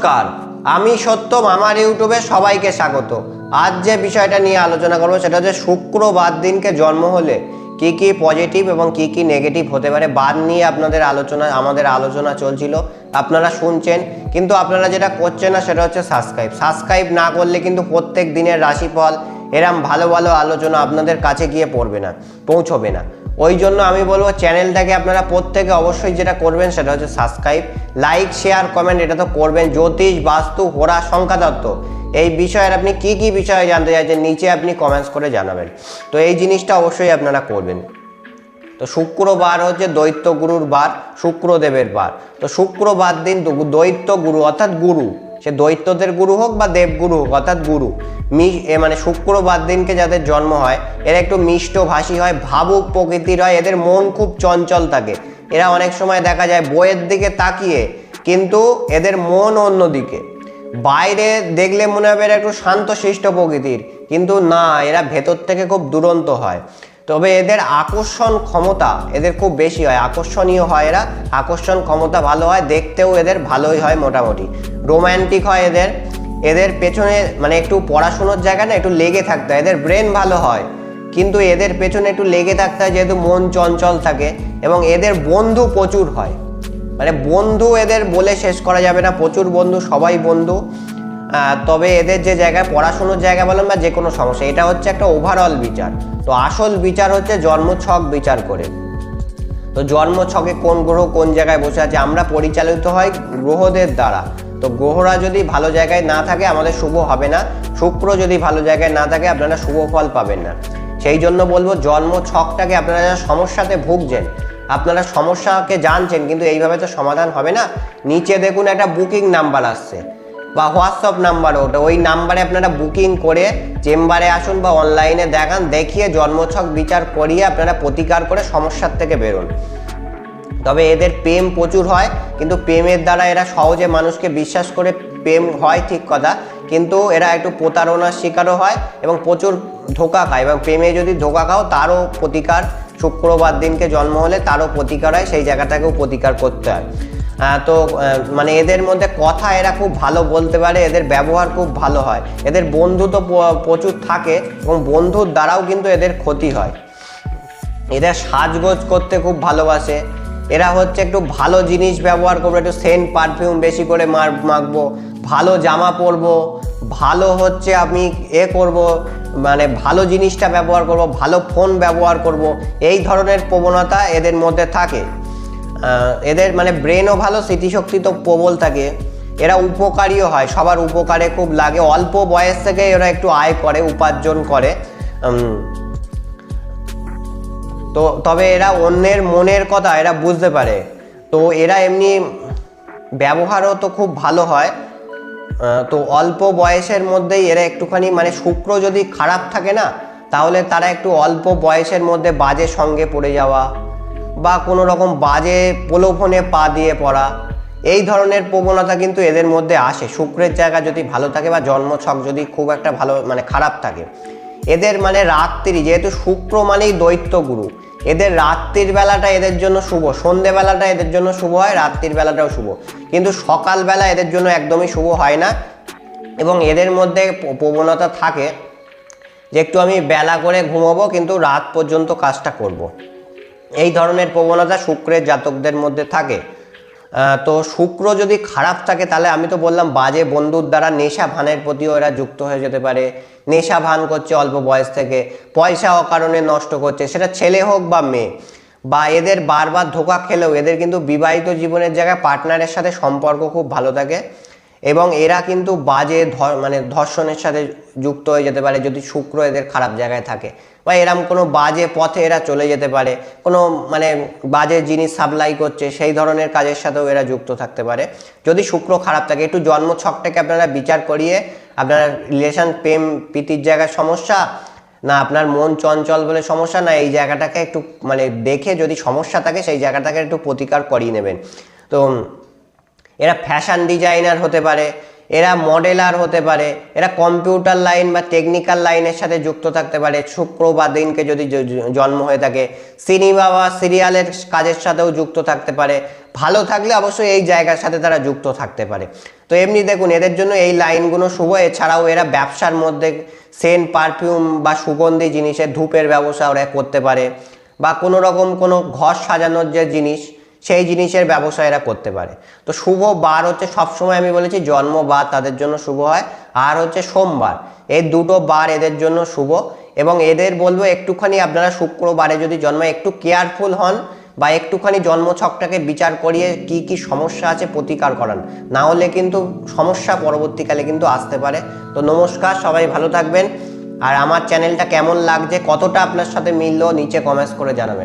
নমস্কার। আমি সত্যম, আমার ইউটিউবে সবাইকে স্বাগত। আজ যে বিষয়টা নিয়ে আলোচনা করব সেটা হচ্ছে শুক্রবার দিনকে জন্ম হলে কি কি পজিটিভ এবং কি কি নেগেটিভ হতে পারে বাদ নিয়ে আপনাদের আলোচনা, আমাদের আলোচনা চলছিল। আপনারা শুনছেন, কিন্তু আপনারা যেটা করছেন না সেটা হচ্ছে সাবস্ক্রাইব সাবস্ক্রাইব না করলে কিন্তু প্রত্যেক দিনের রাশিফল এরম ভালো ভালো আলোচনা আপনাদের কাছে গিয়ে পড়বে না, পৌঁছবে না। ওই জন্য আমি বলব চ্যানেলটাকে আপনারা প্রত্যেকে অবশ্যই যেটা করবেন সেটা হচ্ছে সাবস্ক্রাইব লাইক শেয়ার কমেন্ট এটা তো করবেন। জ্যোতিষ, বাস্তু হোরা সংখ্যাতত্ত্ব এই বিষয়ের আপনি কি কি বিষয়ে জানতে চাইছেন, নিচে আপনি কমেন্টস করে জানাবেন। তো এই জিনিসটা অবশ্যই আপনারা করবেন। তো শুক্রবার হচ্ছে দৈত্য গুরুর বার, শুক্রদেবের বার। তো শুক্রবার দিন দৈত্য গুরু অর্থাৎ গুরু। সে দৈত্যদের গুরু হোক বা দেবগুরু হোক, অর্থাৎ গুরু। মানে শুক্রবার দিনকে যাদের জন্ম হয়, এরা একটু মিষ্টভাষী হয়, ভাবুক প্রকৃতির হয়, এদের মন খুব চঞ্চল থাকে। এরা অনেক সময় দেখা যায় বইয়ের দিকে তাকিয়ে, কিন্তু এদের মন অন্যদিকে। বাইরে দেখলে মনে হবে এরা একটু শান্তশিষ্ট প্রকৃতির, কিন্তু না, এরা ভেতর থেকে খুব দুরন্ত হয়। তবে এদের আকর্ষণ ক্ষমতা এদের খুব বেশি হয়। আকর্ষণীয় হয় এরা। আকর্ষণ ক্ষমতা ভালো হয়, দেখতেও এদের ভালোই হয় মোটামুটি। রোম্যান্টিক হয় এদের। এদের পেছনে মানে একটু পড়াশুনোর জায়গা না, একটু লেগে থাকতে হয়। এদের ব্রেন ভালো হয়। কিন্তু এদের পেছনে একটু লেগে থাকতে হয়, যেহেতু মন চঞ্চল থাকে এবং এদের বন্ধু প্রচুর হয়। মানে বন্ধু এদের বলে শেষ করা যাবে না। প্রচুর বন্ধু, সবাই বন্ধু। তবে এদের যে জায়গায় পড়াশুনোর জায়গা বলেন বা যে কোনো সমস্যা, এটা হচ্ছে একটা ওভারঅল বিচার। তো আসল বিচার হচ্ছে জন্মছক বিচার করে। তো জন্মছকে কোন গ্রহ কোন জায়গায় বসে আছে, আমরা পরিচালিত হয় গ্রহদের দ্বারা। তো গ্রহরা যদি ভালো জায়গায় না থাকে, আমাদের শুভ হবে না। শুক্র যদি ভালো জায়গায় না থাকে, আপনারা শুভ ফল পাবেন না। সেই জন্য বলব জন্ম ছকটাকে আপনারা যারা সমস্যাতে ভুগছেন, আপনারা সমস্যাকে জানছেন, কিন্তু এইভাবে তো সমাধান হবে না। নিচে দেখুন একটা বুকিং নাম্বার আসছে। বা হোয়াটসঅ্যাপ নাম্বার ওটা, ওই নাম্বারে আপনারা বুকিং করে চেম্বারে আসুন বা অনলাইনে দেখান, দেখিয়ে জন্মছক বিচার করিয়ে আপনারা প্রতিকার করে সমস্যার থেকে বেরোন। তবে এদের প্রেম প্রচুর হয়, কিন্তু প্রেমের দ্বারা এরা সহজে মানুষকে বিশ্বাস করে প্রেম হয় ঠিক কথা, কিন্তু এরা একটু প্রতারণার শিকারও হয় এবং প্রচুর ধোকা খায় এবং প্রেমে যদি ধোকা খাও, তারও প্রতিকার শুক্রবার দিনকে জন্ম হলে তারও প্রতিকার হয়, সেই জায়গাটাকেও প্রতিকার করতে হয়। তো মানে এদের মধ্যে কথা এরা খুব ভালো বলতে পারে, এদের ব্যবহার খুব ভালো হয়। এদের বন্ধু তো প্রচুর থাকে এবং বন্ধুর দ্বারাও কিন্তু এদের ক্ষতি হয়। এরা সাজগোজ করতে খুব ভালোবাসে। এরা হচ্ছে একটু ভালো জিনিস ব্যবহার করব, একটু সেন্ট পারফিউম বেশি করে মার, মাখবো। ভালো জামা পরবো, ভালো হচ্ছে আমি এ করব মানে ভালো জিনিসটা ব্যবহার করব, ভালো ফোন ব্যবহার করব। এই ধরনের প্রবণতা এদের মধ্যে থাকে। এদের মানে ব্রেনও ভালো, স্মৃতিশক্তি তো প্রবল থাকে। এরা উপকারীও হয়, সবার উপকারে খুব লাগে। অল্প বয়স থেকে এরা একটু আয় করে, উপার্জন করে। তো তবে এরা অন্যের মনের কথা এরা বুঝতে পারে। তো এরা এমনি ব্যবহারও তো খুব ভালো হয়। তো অল্প বয়সের মধ্যেই এরা একটুখানি মানে শুক্র যদি খারাপ থাকে না, তাহলে তারা একটু অল্প বয়সের মধ্যে বাজে সঙ্গে পড়ে যাওয়া বা কোনো রকম বাজে প্রলোভনে পা দিয়ে পড়া, এই ধরনের প্রবণতা কিন্তু এদের মধ্যে আসে। শুক্রের জায়গা যদি ভালো থাকে বা জন্মছক যদি খুব একটা ভালো মানে খারাপ থাকে। এদের মানে রাত্রি, যেহেতু শুক্র মানেই দৈত্য গুরু, এদের রাত্রির বেলাটা এদের জন্য শুভ, সন্ধেবেলাটা এদের জন্য শুভ হয়, রাত্রির বেলাটাও শুভ। কিন্তু সকালবেলা এদের জন্য একদমই শুভ হয় না এবং এদের মধ্যে প্রবণতা থাকে যে একটু আমি বেলা করে ঘুমাবো, কিন্তু রাত পর্যন্ত কাজটা করব। এই ধরনের প্রবণতা শুক্রের জাতকদের মধ্যে থাকে। তো শুক্র যদি খারাপ থাকে, তাহলে আমি তো বললাম বাজে বন্ধুর দ্বারা নেশা ভানের প্রতিও এরা যুক্ত হয়ে যেতে পারে। নেশা ভান করছে অল্প বয়স থেকে, পয়সা অকারণে নষ্ট করছে, সেটা ছেলে হোক বা মেয়ে, বা এদের বারবার ধোকা খেলেও এদের কিন্তু বিবাহিত জীবনের জায়গায় পার্টনারের সাথে সম্পর্ক খুব ভালো থাকে। এবং এরা কিন্তু বাজে মানে ধর্ষণের সাথে যুক্ত হয়ে যেতে পারে যদি শুক্র এদের খারাপ জায়গায় থাকে। বা এরম কোনো বাজে পথে এরা চলে যেতে পারে, কোনো মানে বাজে জিনিস সাপ্লাই করছে সেই ধরনের কাজের সাথেও এরা যুক্ত থাকতে পারে। যদি শুক্র খারাপ থাকে, একটু জন্ম ছকটাকে আপনারা বিচার করিয়ে আপনার রিলেশন প্রেম, প্রীতির জায়গায় সমস্যা, না আপনার মন চঞ্চল বলে সমস্যা, না এই জায়গাটাকে একটু মানে দেখে যদি সমস্যা থাকে সেই জায়গাটাকে একটু প্রতিকার করিয়ে নেবেন। তো এরা ফ্যাশন ডিজাইনার হতে পারে, এরা মডেলার হতে পারে, এরা কম্পিউটার লাইন বা টেকনিক্যাল লাইনের সাথে যুক্ত থাকতে পারে। শুক্র বা দিনকে যদি জন্ম হয়ে থাকে সিনেমা বা সিরিয়ালের কাজের সাথেও যুক্ত থাকতে পারে। ভালো থাকলে অবশ্যই এই জায়গার সাথে তারা যুক্ত থাকতে পারে। তো এমনি দেখুন, এদের জন্য এই লাইনগুলো শুভ। এছাড়াও এরা ব্যবসার মধ্যে সেন্ট পারফিউম বা সুগন্ধি জিনিসের ধূপের ব্যবসা ওরা করতে পারে। বা কোনো রকম কোনো ঘর সাজানোর যে জিনিস সেই জিনিসের ব্যবসা এরা করতে পারে। তো শুভ বার হচ্ছে সবসময় আমি বলেছি জন্ম বার তাদের জন্য শুভ হয়। আর হচ্ছে সোমবার, এই দুটো বার এদের জন্য শুভ। এবং এদের বলব একটুখানি আপনারা শুক্রবারে যদি জন্মায় একটু কেয়ারফুল হন বা একটুখানি জন্মছকটাকে বিচার করিয়ে কি কি সমস্যা আছে প্রতিকার করান। না হলে কিন্তু সমস্যা পরবর্তীকালে কিন্তু আসতে পারে। তো নমস্কার, সবাই ভালো থাকবেন। আর আমার চ্যানেলটা কেমন লাগছে, কতটা আপনার সাথে মিললো, নিচে কমেন্টস করে জানাবেন।